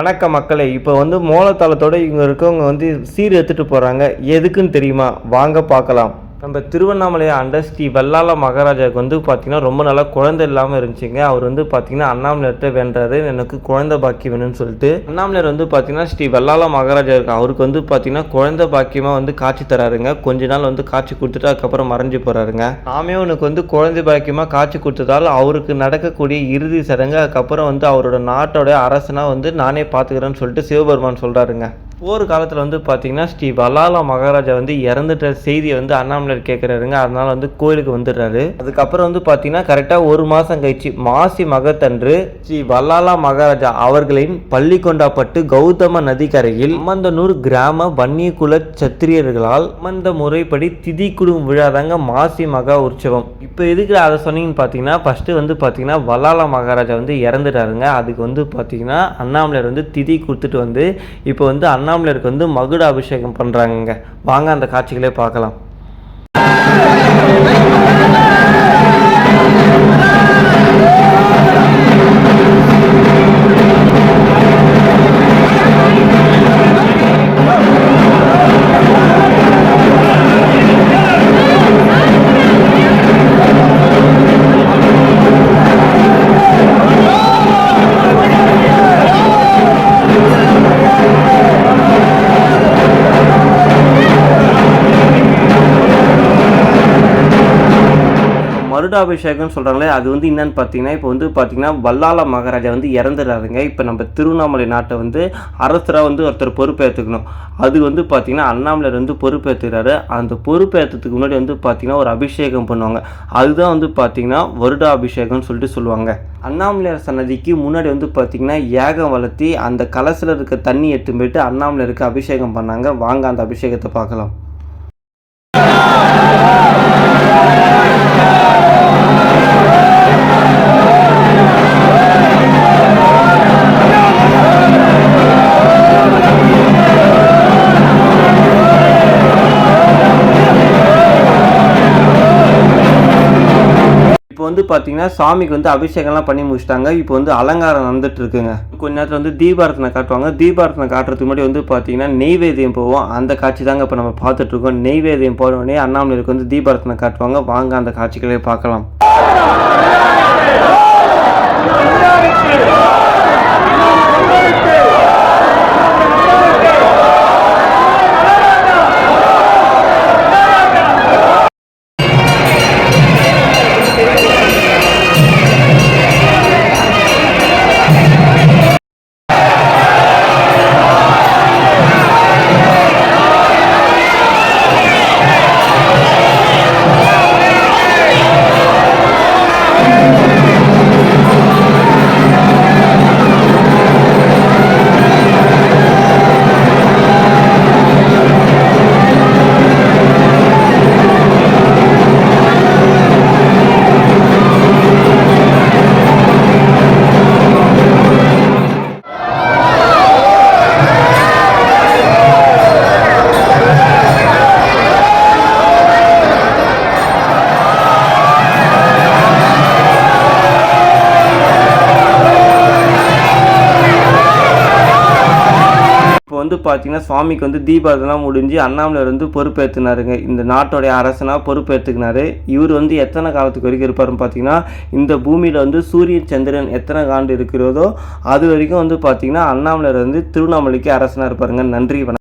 வணக்க மக்களே இப்போ வந்து மோளத்தாளத்தோட இங்கே இருக்கவங்க வந்து சீர் எடுத்துகிட்டு போகிறாங்க எதுக்குன்னு தெரியுமா? வாங்க பார்க்கலாம். நம்ம திருவண்ணாமலையை ஆண்ட ஸ்ரீ வல்லால மகாராஜாவுக்கு வந்து பார்த்திங்கன்னா ரொம்ப நல்லா குழந்தை இல்லாமல் இருந்துச்சுங்க. அவர் வந்து பார்த்திங்கன்னா அண்ணாமலையர்கிட்ட வேண்டாரு எனக்கு குழந்தை பாக்கி வேணும்னு சொல்லிட்டு அண்ணாமலையர் வந்து பார்த்திங்கன்னா ஸ்ரீ வல்லால மகாராஜா இருக்கு அவருக்கு வந்து பார்த்திங்கன்னா குழந்தை பாக்கியமாக வந்து காட்சி தராருங்க. கொஞ்ச நாள் வந்து காட்சி கொடுத்துட்டு அதுக்கப்புறம் மறைஞ்சு போகிறாருங்க நாமே உனக்கு வந்து குழந்தை பாக்கியமாக காட்சி கொடுத்ததால் அவருக்கு நடக்கக்கூடிய இறுதி சடங்கு அதுக்கப்புறம் வந்து அவரோட நாட்டோட அரசனாக வந்து நானே பார்த்துக்கிறேன்னு சொல்லிட்டு சிவபெருமான் சொல்கிறாருங்க போர் காலத்தில் வந்து பார்த்தீங்கன்னா ஸ்ரீ வல்லால மகாராஜா வந்து இறந்துட்ட செய்தியை வந்து அண்ணாமலையார் கேட்குறாருங்க அதனால் வந்து கோயிலுக்கு வந்துடுறாரு. அதுக்கப்புறம் வந்து பார்த்திங்கன்னா கரெக்டாக ஒரு மாதம் கழிச்சு மாசி மகத்தன்று ஸ்ரீ வல்லாலா மகாராஜா அவர்களின் பள்ளிக்கொண்டாப்பட்டு கௌதம நதிக்கரையில் அம்மந்தனூர் கிராம வன்னியகுல சத்திரியர்களால் அம்மந்த முறைப்படி திதி குடும் விழாதாங்க மாசி மகா உற்சவம். இப்போ எதுக்கு அதை சொன்னீங்கன்னு பார்த்தீங்கன்னா ஃபஸ்ட்டு வந்து பார்த்தீங்கன்னா வல்லால மகாராஜா வந்து இறந்துட்டாருங்க. அதுக்கு வந்து பார்த்தீங்கன்னா அண்ணாமலையார் வந்து திதி கொடுத்துட்டு வந்து இப்போ வந்து அண்ணா அண்ணாமலையருக்கு வந்து மகுட அபிஷேகம் பண்ணுறாங்கங்க வாங்க அந்த காட்சிகளே பார்க்கலாம். மருடாபிஷேகம்னு சொல்கிறாங்களே அது வந்து என்னன்னு பார்த்தீங்கன்னா இப்போ வந்து பார்த்தீங்கன்னா வல்லால மகாராஜா வந்து இறந்துடுறாருங்க இப்போ நம்ம திருவண்ணாமலை நாட்டை வந்து அரசராக வந்து ஒருத்தர் பொறுப்பேற்றுக்கணும் அது வந்து பார்த்தீங்கன்னா அண்ணாமலையார் வந்து பொறுப்பேற்றுக்கிறாரு அந்த பொறுப்பேற்றத்துக்கு முன்னாடி வந்து பார்த்தீங்கன்னா ஒரு அபிஷேகம் பண்ணுவாங்க. அதுதான் வந்து பார்த்தீங்கன்னா வருடாபிஷேகம்னு சொல்லிட்டு சொல்லுவாங்க. அண்ணாமலையார் சன்னதிக்கு முன்னாடி வந்து பார்த்தீங்கன்னா ஏகம் வளர்த்தி அந்த கலசில் இருக்க தண்ணி எடுத்து போயிட்டு அண்ணாமலையருக்கு அபிஷேகம் பண்ணாங்க. வாங்க அந்த அபிஷேகத்தை பார்க்கலாம். வந்து பார்த்தீங்கன்னா சாமிக்கு வந்து அபிஷேகம்லாம் பண்ணி முடிச்சிட்டாங்க. இப்போ வந்து அலங்காரம் நடந்துட்டு இருக்குங்க கொஞ்ச நேரத்தில் வந்து தீபாரத்தனை காட்டுவாங்க. தீபாரத்தனை காட்டுறதுக்கு முன்னாடி வந்து பார்த்தீங்கன்னா நெய்வேதியம் போவோம். அந்த காட்சி தாங்க இப்போ நம்ம பார்த்துட்டு இருக்கோம் நெய்வேதியம் போன அண்ணாமலைக்கு வந்து தீபாரத்தனை காட்டுவாங்க. வாங்க அந்த காட்சிகளே பார்க்கலாம். வந்து பார்த்தீங்கன்னா சுவாமிக்கு வந்து தீபாவளிலாம் முடிஞ்சு அண்ணாமலையார் வந்து பொறுப்பேற்றுனாருங்க இந்த நாட்டோடைய அரசனாக பொறுப்பேற்றுக்கினாரு இவர் வந்து எத்தனை காலத்துக்கு வரைக்கும் இருப்பாருன்னு பார்த்தீங்கன்னா இந்த பூமியில் வந்து சூரியன் சந்திரன் எத்தனை காண்டு இருக்கிறதோ அது வரைக்கும் வந்து பார்த்தீங்கன்னா அண்ணாமலையார் வந்து திருவண்ணாமலைக்கு அரசனாக இருப்பாருங்க. நன்றி வணக்கம்.